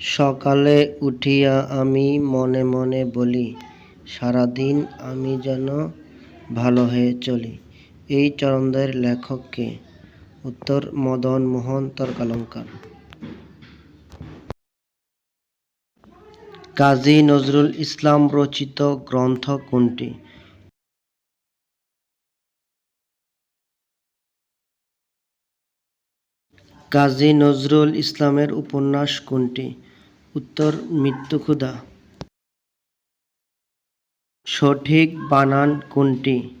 সকালে উঠিয়া আমি মনে মনে বলি, সারাদিন আমি যেন ভালো হয়ে চলি। এই চরণদের লেখক কে? উত্তর, মদন মোহন তর্কালঙ্কার। কাজী নজরুল ইসলাম রচিত গ্রন্থ কোনটি? কাজী নজরুল ইসলামের উপন্যাস কোনটি? উত্তর, মৃত্যু মৃত্যুক্ষুধা সঠিক বানান কোনটি?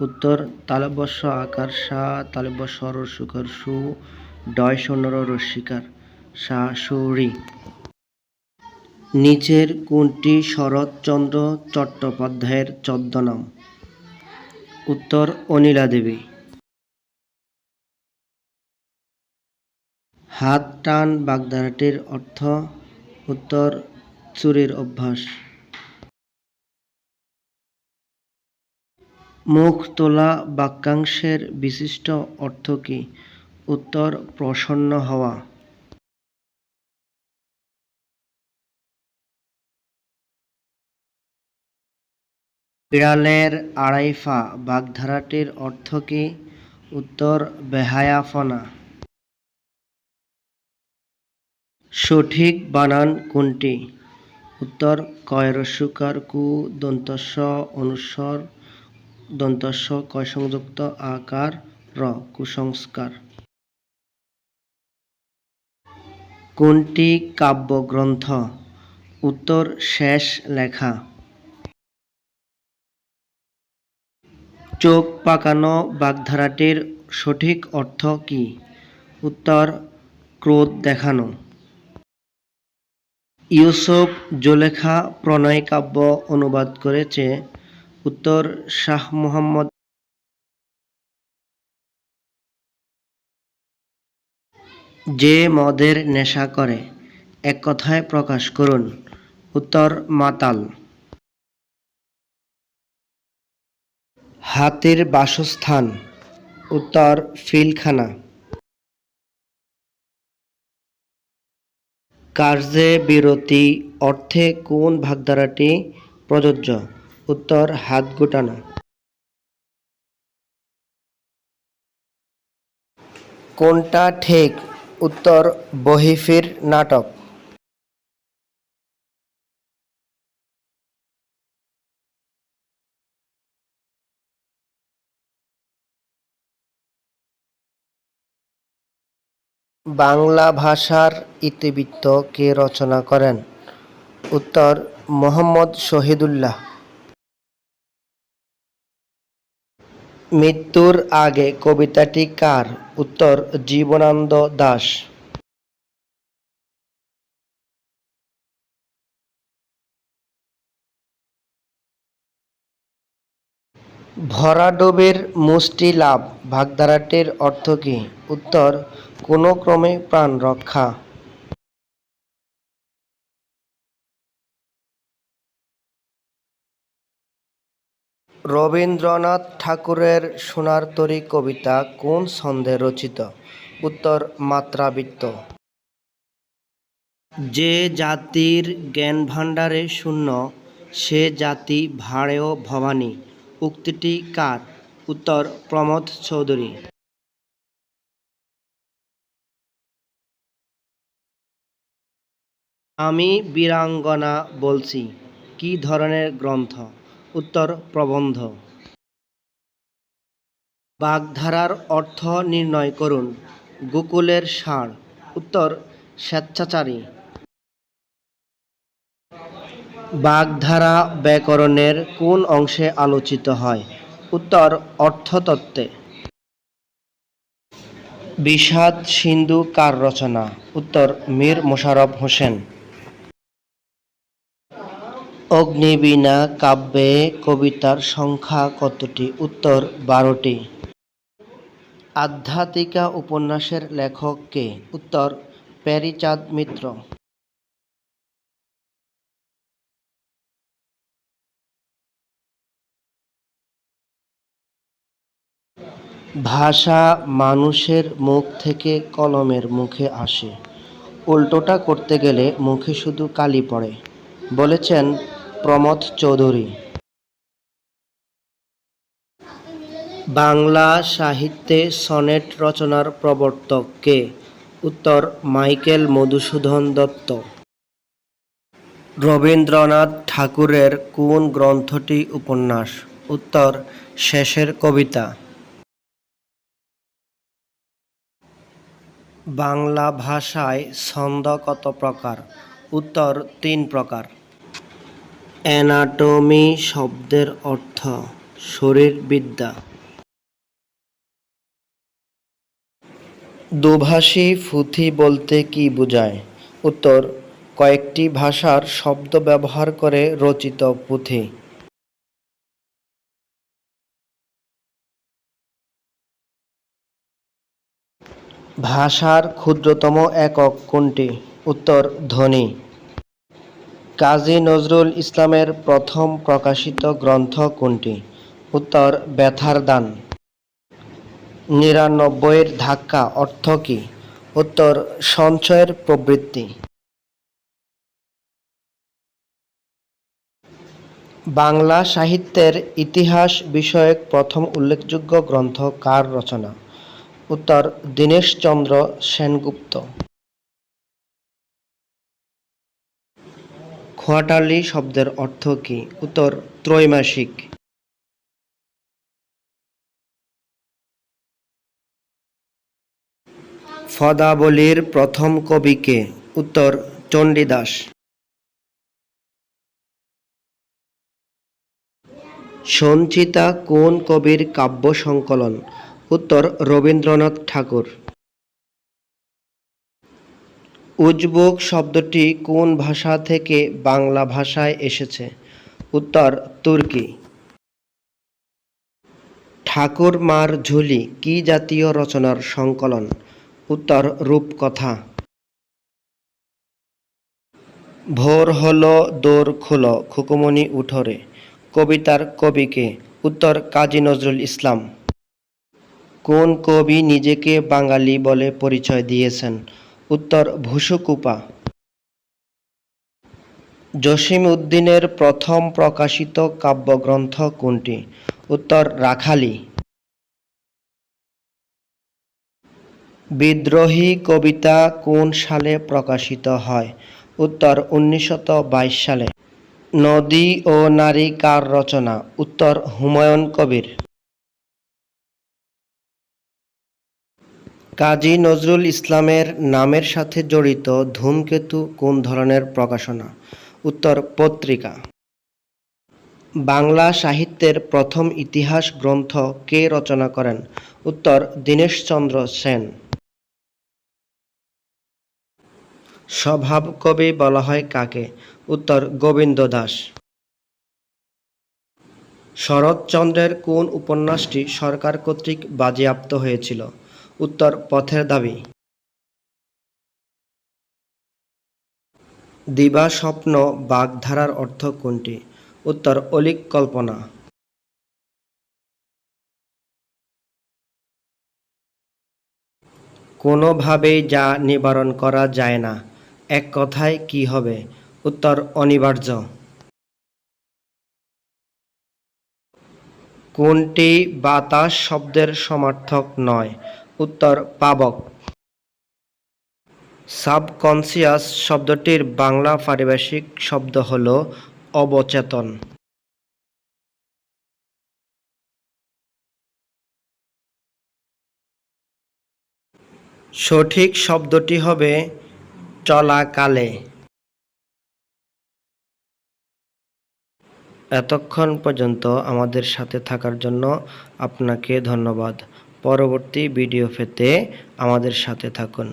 উত্তর তালব্যস্য আকার সা তালব্যস্য রস্যকার সু, ডয় সনর রস্যিকার সা, সৌরি। নিচের কোনটি শরৎচন্দ্র চট্টোপাধ্যায়ের ছদ্মনাম উত্তর অনিলা দেবী হাত, টান বাগধারাটির অর্থ উত্তর, চুরির অভ্যাস। মুখ তোলা বাক্যাংশের বিশিষ্ট অর্থ কী? উত্তর, প্রসন্ন হওয়া। বিড়ালের আড়াইফা বাগধারাটির অর্থ কী? উত্তর বেহায়াফনা সঠিক বানান কোনটি? উত্তর কয়রস্যকার কু, দন্তস্ব, অনুস্বর, দন্তস্ব, কয় সংযুক্ত, আকার, র, কুসংস্কার। কোনটি কাব্যগ্রন্থ? উত্তর, শেষ লেখা। চোখ পাকানো বাগধারাটির সঠিক অর্থ কী? উত্তর, ক্রোধ দেখানো। ইউসুফ জোলেখা প্রণয় কাব্য অনুবাদ করেছে উত্তর শাহ মোহাম্মদ। যে মদের নেশা করে, এক কথায় প্রকাশ করুন, উত্তর মাতাল। হাতির বাসস্থান, উত্তর ফিলখানা। কার্যে বিরতি অর্থে কোন ভাগধারাটি প্রযোজ্য? উত্তর হাত গোটানো। কোনটা ঠিক? উত্তর বহিফির নাটক। বাংলা ভাষার ইতিবৃত্ত কে রচনা করেন? উত্তর, মোহাম্মদ শহীদুল্লাহ। মৃত্যুর আগে কবিতাটি কার? উত্তর, জীবনানন্দ দাশ ভরাডুবির মুষ্টি লাভ ভাগধারাটির অর্থ কী? উত্তর, কোনো ক্রমে প্রাণ রক্ষা। রবীন্দ্রনাথ ঠাকুরের সোনার তরী কবিতা কোন ছন্দে রচিত? উত্তর, মাত্রাবৃত্ত। যে জাতির জ্ঞানভাণ্ডারে শূন্য, সে জাতি ভাড়েও ভবানী। উক্তিটি কার? উত্তর প্রমথ চৌধুরী। আমি বীরাঙ্গনা বলছি, কি ধরনের গ্রন্থ? উত্তর, প্রবন্ধ। বাগধারার অর্থ নির্ণয় করুন, গোকুলের ষাঁড় উত্তর, স্বেচ্ছাচারী। বাগধারা ব্যাকরণের কোন অংশে আলোচিত হয়? উত্তর, অর্থতত্ত্বে। বিষাদ সিন্ধু কার রচনা? উত্তর, মীর মোশাররফ হোসেন। অগ্নিবীণা কাব্যে কবিতার সংখ্যা কতটি? উত্তর, বারোটি। আধ্যাত্মিকা উপন্যাসের লেখক কে? উত্তর, প্যারিচাঁদ মিত্র। ভাষা মানুষের মুখ থেকে কলমের মুখে আসে। উল্টোটা করতে গেলে মুখে শুধু কালি পড়ে। বলেছেন প্রমথ চৌধুরী। বাংলা সাহিত্যে সনেট রচনার প্রবর্তক কে? উত্তর, মাইকেল মধুসূদন দত্ত। রবীন্দ্রনাথ ঠাকুরের কোন গ্রন্থটি উপন্যাস? উত্তর, শেষের কবিতা। বাংলা ভাষায় ছন্দ কত প্রকার? উত্তর, তিন প্রকার। অ্যানাটমি শব্দের অর্থ শরীরবিদ্যা। দোভাষী পুঁথি বলতে কি বোঝায়? উত্তর, কয়েকটি ভাষার শব্দ ব্যবহার করে রচিত পুঁথি। ভাষার ক্ষুদ্রতম একক কোনটি? উত্তর, ধ্বনি। কাজী নজরুল ইসলামের প্রথম প্রকাশিত গ্রন্থ কোনটি? উত্তর, ব্যথার দান। নিরানব্বইয়ের ধাক্কা অর্থ কী? উত্তর, সঞ্চয়ের প্রবৃত্তি। বাংলা সাহিত্যের ইতিহাস বিষয়ক প্রথম উল্লেখযোগ্য গ্রন্থ কার রচনা? উত্তর দীনেশচন্দ্র সেনগুপ্ত। কোয়ার্টারলি শব্দের অর্থ কী? উত্তর, ত্রৈমাসিক। ফদাবলীর প্রথম কবি কে? উত্তর, চণ্ডীদাস। সঞ্চিতা কোন কবির কাব্য সংকলন? উত্তর রবীন্দ্রনাথ ঠাকুর। উজবুক শব্দটি কোন ভাষা থেকে বাংলা ভাষায় এসেছে? উত্তর, তুর্কি। ঠাকুর মার ঝুলি কি জাতীয় রচনার সংকলন? উত্তর, রূপকথা। ভোর হলো, দোর খুলো খুকুমনি উঠোরে। কবিতার কবিকে উত্তর, কাজী নজরুল ইসলাম। কোন কবি নিজেকে বাঙালি বলে পরিচয় দিয়েছেন? উত্তর ভুসুকুপা জসিম উদ্দিনের প্রথম প্রকাশিত কাব্যগ্রন্থ কোনটি? উত্তর, রাখালি। বিদ্রোহী কবিতা কোন সালে প্রকাশিত হয়? উত্তর উনিশশত সালে। নদী ও নারী কার রচনা? উত্তর, হুমায়ুন কবির। কাজী নজরুল ইসলামের নামের সাথে জড়িত ধূমকেতু কোন ধরনের প্রকাশনা? উত্তর, পত্রিকা। বাংলা সাহিত্যের প্রথম ইতিহাস গ্রন্থ কে রচনা করেন? উত্তর, দীনেশচন্দ্র সেন। স্বভাব কবি বলা হয় কাকে? উত্তর, গোবিন্দ দাস। শরৎচন্দ্রের কোন উপন্যাসটি সরকার কর্তৃক বাজেয়াপ্ত হয়েছিল? উত্তর পথের দাবি। দিবা স্বপ্ন বাগধারার অর্থ কোনটি? উত্তর, অলিক কল্পনা। কোনোভাবেই যা নিবারণ করা যায় না, এক কথায় কি হবে? উত্তর, অনিবার্য। কোনটি বাতাস শব্দের সমার্থক নয় উত্তর পাবক। সাবকনসিয়াস শব্দটির বাংলা পারিভাষিক শব্দ হল অবচেতন। সঠিক শব্দটি হবে চলাকালে। এতক্ষণ পর্যন্ত আমাদের সাথে থাকার জন্য আপনাকে ধন্যবাদ। পরবর্তী ভিডিও পেতে আমাদের সাথে থাকুন।